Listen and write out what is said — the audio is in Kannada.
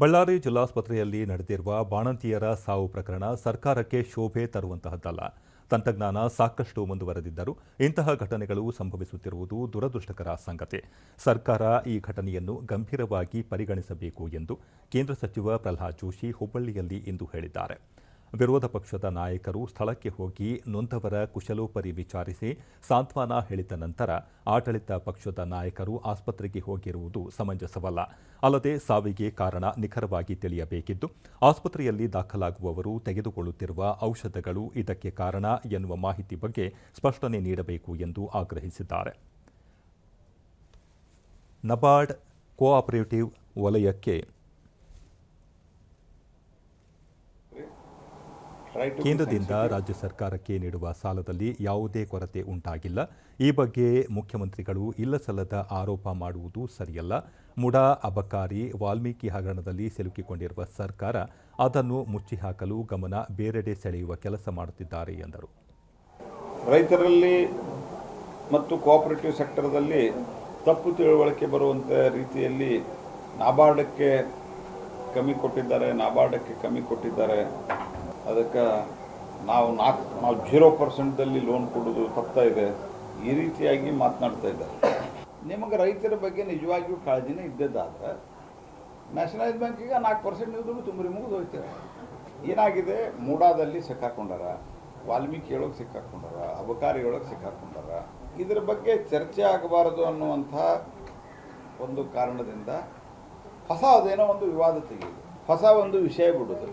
ಬಳ್ಳಾರಿ ಜಿಲ್ಲಾಸ್ಪತ್ರೆಯಲ್ಲಿ ನಡೆದಿರುವ ಬಾಣಂತಿಯರ ಸಾವು ಪ್ರಕರಣ ಸರ್ಕಾರಕ್ಕೆ ಶೋಭೆ ತರುವಂತಹದ್ದಲ್ಲ. ತಂತ್ರಜ್ಞಾನ ಸಾಕಷ್ಟು ಮುಂದುವರೆದಿದ್ದರೂ ಇಂತಹ ಘಟನೆಗಳು ಸಂಭವಿಸುತ್ತಿರುವುದು ದುರದೃಷ್ಟಕರ ಸಂಗತಿ. ಸರ್ಕಾರ ಈ ಘಟನೆಯನ್ನು ಗಂಭೀರವಾಗಿ ಪರಿಗಣಿಸಬೇಕು ಎಂದು ಕೇಂದ್ರ ಸಚಿವ ಪ್ರಹ್ಲಾದ್ ಜೋಶಿ ಹುಬ್ಬಳ್ಳಿಯಲ್ಲಿ ಇಂದು ಹೇಳಿದ್ದಾರೆ. ವಿರೋಧ ಪಕ್ಷದ ನಾಯಕರು ಸ್ಥಳಕ್ಕೆ ಹೋಗಿ ನೊಂದವರ ಕುಶಲೋಪರಿ ವಿಚಾರಿಸಿ ಸಾಂತ್ವನ ಹೇಳಿದ ನಂತರ ಆಡಳಿತ ಪಕ್ಷದ ನಾಯಕರು ಆಸ್ಪತ್ರೆಗೆ ಹೋಗಿರುವುದು ಸಮಂಜಸವಲ್ಲ. ಅಲ್ಲದೆ ಸಾವಿಗೆ ಕಾರಣ ನಿಖರವಾಗಿ ತಿಳಿಯಬೇಕಿದ್ದು, ಆಸ್ಪತ್ರೆಯಲ್ಲಿ ದಾಖಲಾಗುವವರು ತೆಗೆದುಕೊಳ್ಳುತ್ತಿರುವ ಔಷಧಗಳು ಇದಕ್ಕೆ ಕಾರಣ ಎನ್ನುವ ಮಾಹಿತಿ ಬಗ್ಗೆ ಸ್ಪಷ್ಟನೆ ನೀಡಬೇಕು ಎಂದು ಆಗ್ರಹಿಸಿದ್ದಾರೆ. ನಬಾರ್ಡ್ ಕೋಆಪರೇಟಿವ್ ವಲಯಕ್ಕೆ ಕೇಂದ್ರದಿಂದ ರಾಜ್ಯ ಸರ್ಕಾರಕ್ಕೆ ನೀಡುವ ಸಾಲದಲ್ಲಿ ಯಾವುದೇ ಕೊರತೆ ಉಂಟಾಗಿಲ್ಲ. ಈ ಬಗ್ಗೆ ಮುಖ್ಯಮಂತ್ರಿಗಳು ಇಲ್ಲಸಲ್ಲದ ಆರೋಪ ಮಾಡುವುದು ಸರಿಯಲ್ಲ. ಮುಡಾ ಅಬಕಾರಿ ವಾಲ್ಮೀಕಿ ಹಗರಣದಲ್ಲಿ ಸಿಲುಕಿಕೊಂಡಿರುವ ಸರ್ಕಾರ ಅದನ್ನು ಮುಚ್ಚಿಹಾಕಲು ಗಮನ ಬೇರೆಡೆ ಸೆಳೆಯುವ ಕೆಲಸ ಮಾಡುತ್ತಿದ್ದಾರೆ ಎಂದರು. ರೈತರಲ್ಲಿ ಮತ್ತು ಕೋಆಪರೇಟಿವ್ ಸೆಕ್ಟರ್ದಲ್ಲಿ ತಪ್ಪು ತಿಳುವಳಿಕೆ ಬರುವಂಥ ರೀತಿಯಲ್ಲಿ ನಾಬಾರ್ಡಕ್ಕೆ ಕಮ್ಮಿ ಕೊಟ್ಟಿದ್ದಾರೆ ನಾಬಾರ್ಡಕ್ಕೆ ಕಮ್ಮಿ ಕೊಟ್ಟಿದ್ದಾರೆ. ಅದಕ್ಕೆ ನಾವು ನಾಲ್ಕು, ನಾವು ಜೀರೋ ಪರ್ಸೆಂಟ್ದಲ್ಲಿ ಲೋನ್ ಕೊಡೋದು ತಪ್ತಾ ಇದೆ. ಈ ರೀತಿಯಾಗಿ ಮಾತನಾಡ್ತಾ ಇದ್ದಾರೆ. ನಿಮಗೆ ರೈತರ ಬಗ್ಗೆ ನಿಜವಾಗಿಯೂ ಕಾಳಜಿನೇ ಇದ್ದದ್ದಾದ್ರೆ ನ್ಯಾಷನಲೈಸ್ ಬ್ಯಾಂಕಿಗೆ ನಾಲ್ಕು ಪರ್ಸೆಂಟ್ ದುಡ್ಡು ತುಂಬಿ ಮುಗಿದು ಹೋಗ್ತಾರೆ ಏನಾಗಿದೆ? ಮೂಡಾದಲ್ಲಿ ಸಿಕ್ಕಾಕೊಂಡಾರ, ವಾಲ್ಮೀಕಿ ಒಳಗೆ ಸಿಕ್ಕಾಕೊಂಡಾರ, ಅಬಕಾರಿ ಒಳಗೆ ಸಿಕ್ಕಾಕೊಂಡಾರ. ಇದ್ರ ಬಗ್ಗೆ ಚರ್ಚೆ ಆಗಬಾರದು ಅನ್ನುವಂಥ ಒಂದು ಕಾರಣದಿಂದ ಹೊಸ ಅದೇನೋ ಒಂದು ವಿವಾದ ತೆಗೆಯುದು ಹೊಸ ಒಂದು ವಿಷಯ ಬಿಡೋದು.